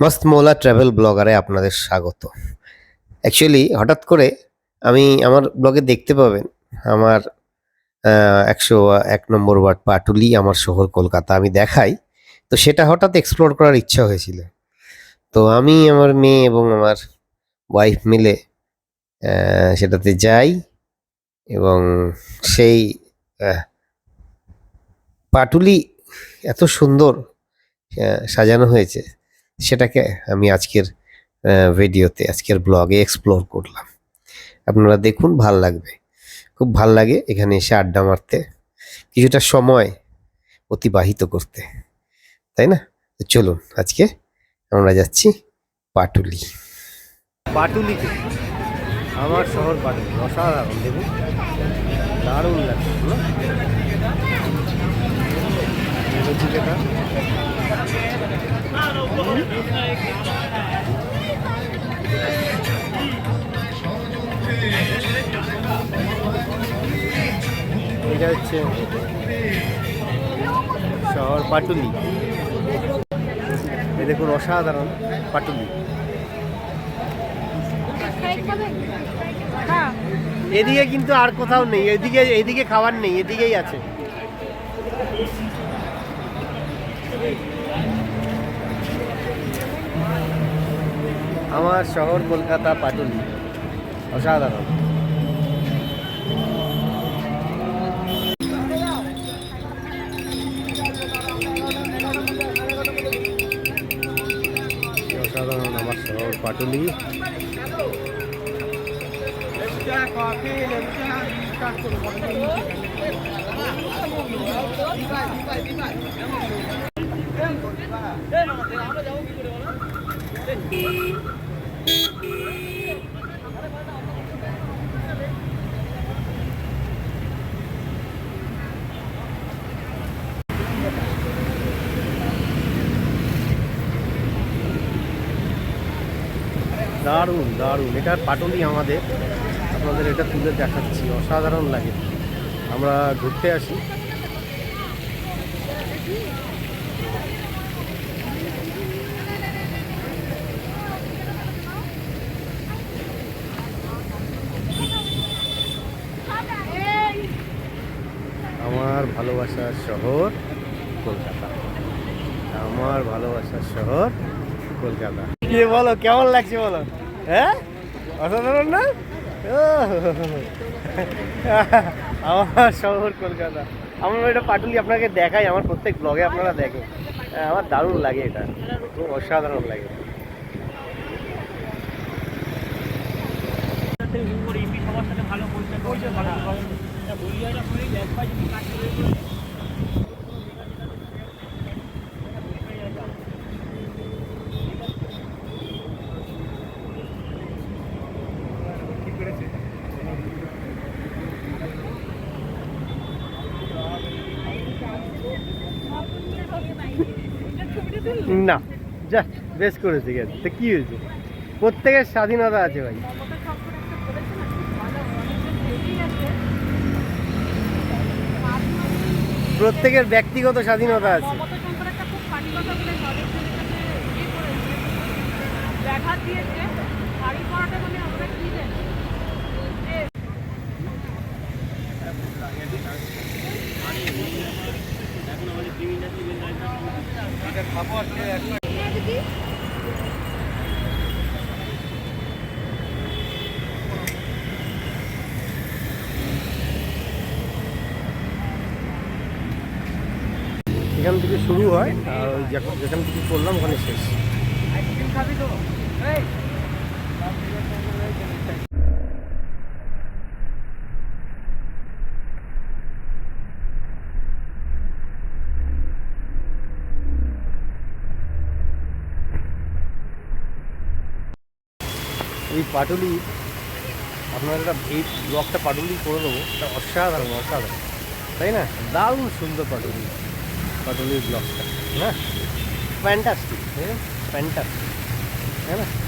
মস্ত মৌলা ট্রাভেল ব্লগারে আপনাদের স্বাগত। অ্যাকচুয়ালি হঠাৎ করে আমি আমার ব্লগে দেখতে পাবেন আমার একশো এক নম্বর ওয়ার্ড পাটুলি আমার শহর কলকাতা আমি দেখাই। তো সেটা হঠাৎ এক্সপ্লোর করার ইচ্ছা হয়েছিল। তো আমি আমার মেয়ে এবং আমার ওয়াইফ মিলে সেটাতে যাই এবং সেই পাটুলি এত সুন্দর সাজানো হয়েছে, সেটাকে আমি আজকের ভিডিওতে, আজকের ব্লগে এক্সপ্লোর করলাম। আপনারা দেখুন, ভালো লাগবে। খুব ভালো লাগে এখানে এসে আড্ডা মারতে, কিছুটা সময় অতিবাহিত করতে। তাই না? চলুন, আজকে আমরা যাচ্ছি পাটুলি। পাটুলিতে, আমার শহর পাটুলি, অসাধারণ, দেখুন। দারুণ লাগছে এটা হচ্ছে শহর পাটুলি। এই দেখুন অসাধারণ পাটুলি। এদিকে কিন্তু আর কোথাও নেই, এদিকে এদিকে খাবার নেই, এদিকেই আছে। আমার শহর কলকাতা পাটুলি। অসাধারণ। অসাধারণ আমার শহর পাটুলি। দারুণ দারুণ। এটা পাটুলি আমাদের। আপনাদের এটা তুলে দেখাচ্ছি, অসাধারণ লাগে। আমরা ঘুরতে আসি। আমার ভালোবাসার শহর কলকাতা। আমার ভালোবাসার শহর কলকাতা। কি বলো কেমন লাগছে বলো? হ্যাঁ? অসাধারণ না? আমার শহর কলকাতা। আমার এটা পাটুলি আপনাকে দেখাই আমার প্রত্যেক ব্লগে আপনারা দেখেন। হ্যাঁ, আমার দারুণ লাগে এটা। খুব অসাধারণ লাগে। না, যা, বেশ করেছে গেছে। তো কি হয়েছে? প্রত্যেকের স্বাধীনতা আছে ভাই। প্রত্যেকের ব্যক্তিগত স্বাধীনতা আছে। এখান থেকে শুরু হয় আর যেখান- যেখান থেকে করলাম ওখানে শেষ। এই পাটুলি আপনার একটা এই ব্লকটা পাটুলি করে দেবো। এটা অসাধারণ অসাধারণ। তাই না? দারুণ সুন্দর পাটুলি। পাটুলির ব্লকটা। হ্যাঁ? ফ্যান্টাস্টিক হ্যাঁ? ফ্যান্টাস্টিক হ্যাঁ না?